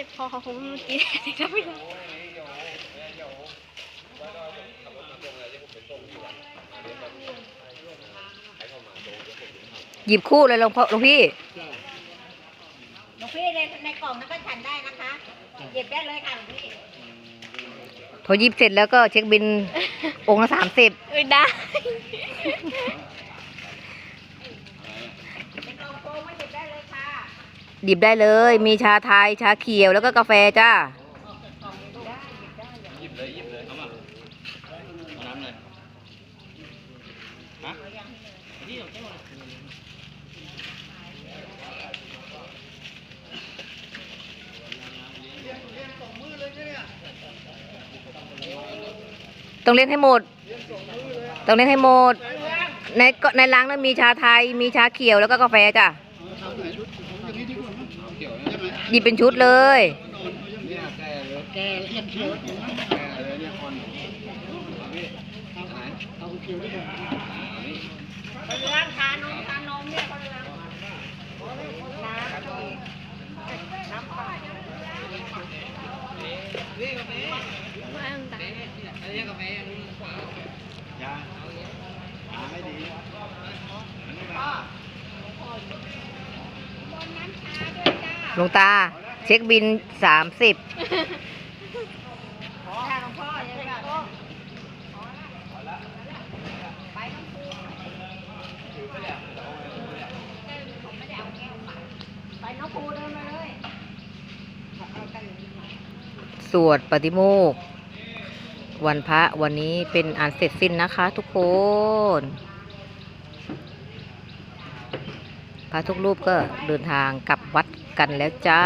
จ็บคอเขาคงเมื่อกี้จะไม่รู้หยิบคู่เลยหลวงพ่อหลวงพี่ หลวงพี่ในในกล่องนั้นก็ฉันได้นะคะหยิบได้เลยค่ะหลวงพี่พอหยิบเสร็จแล้วก็เช็คบินองค์ละสามสิบเอ้ยได้ ในกล่องโฟมมาหยิบได้เลยค่ะ หยิบได้เลย มีชาไทย ชาเขียว แล้วก็กาแฟจ้าหยิบเลยหยิบเลยเอามาเอาน้ำเลยฮะนี่เอาแก้วเลยต้องเลี้ยงให้หมด ต้องเลี้ยงให้หมด ในในร้านนั้นมีชาไทย มีชาเขียวแล้วก็กาแฟจ้ะ ยวนะใช่ไหยิบเป็นชุดเลยเนี่ยแก่เลยแก่ละเอียดเชียวแก่เลยเนี่กานี่คนเลี้ยงทานมทานมเนี่ยคนเลี้ยงน้ำน้ำเปล่า ไม่ต้องตัด อันนี้กาแฟอันนี้ขวาอย่าหาไม่ดีอันนี้มา ห ลวงตา เช็คบินสามสิบสวดปฏิโมกขวันพระวันนี้เป็นอันเสร็จสิ้นนะคะทุกคนพระทุกรูปก็เดินทางกลับวัด กันแล้วจ้า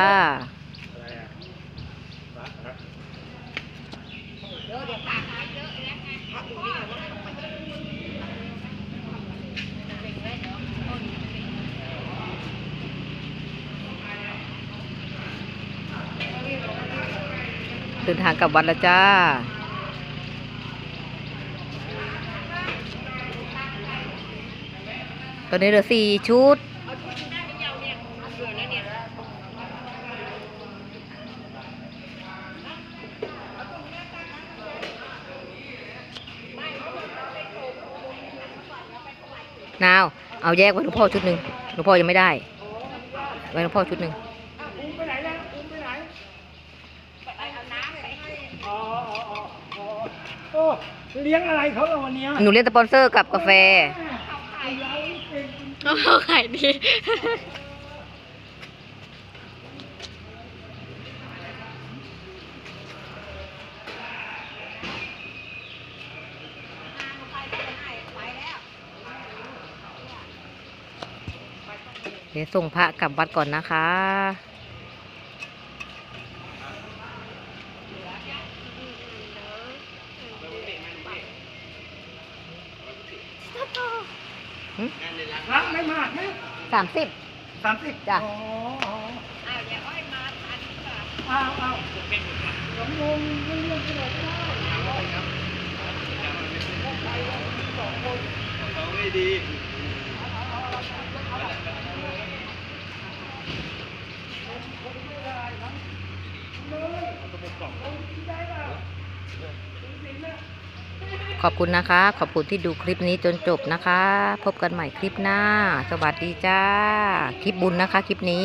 เดินทางกลับวัดแล้วจ้าตอนนี้เหลือสี่ชุด นาว เอาแยกไว้หลวงพ่อชุดหนึ่งหลวงพ่อยังไม่ได้ ไว้หลวงพ่อชุดหนึ่งโอ้เลี้ยงอะไรเขาล่ะวันนี้หนูเลี้ยงสปอนเซอร์กับกาแฟเขาขายดี เดี๋ยวส่งพระกลับวัดก่อนนะคะรักไม่มากนะสามสิบสามสิบจ้ะอ๋ออ๋ออ้าวอย่าอ้อยมาทันค่ะอ้าวอ้าวสมงงไม่เรื่องที่ไหนก็ได้เอาไม่ดี ขอบคุณนะคะ ขอบคุณที่ดูคลิปนี้จนจบนะคะ พบกันใหม่คลิปหน้า สวัสดีจ้า คลิปบุญนะคะ คลิปนี้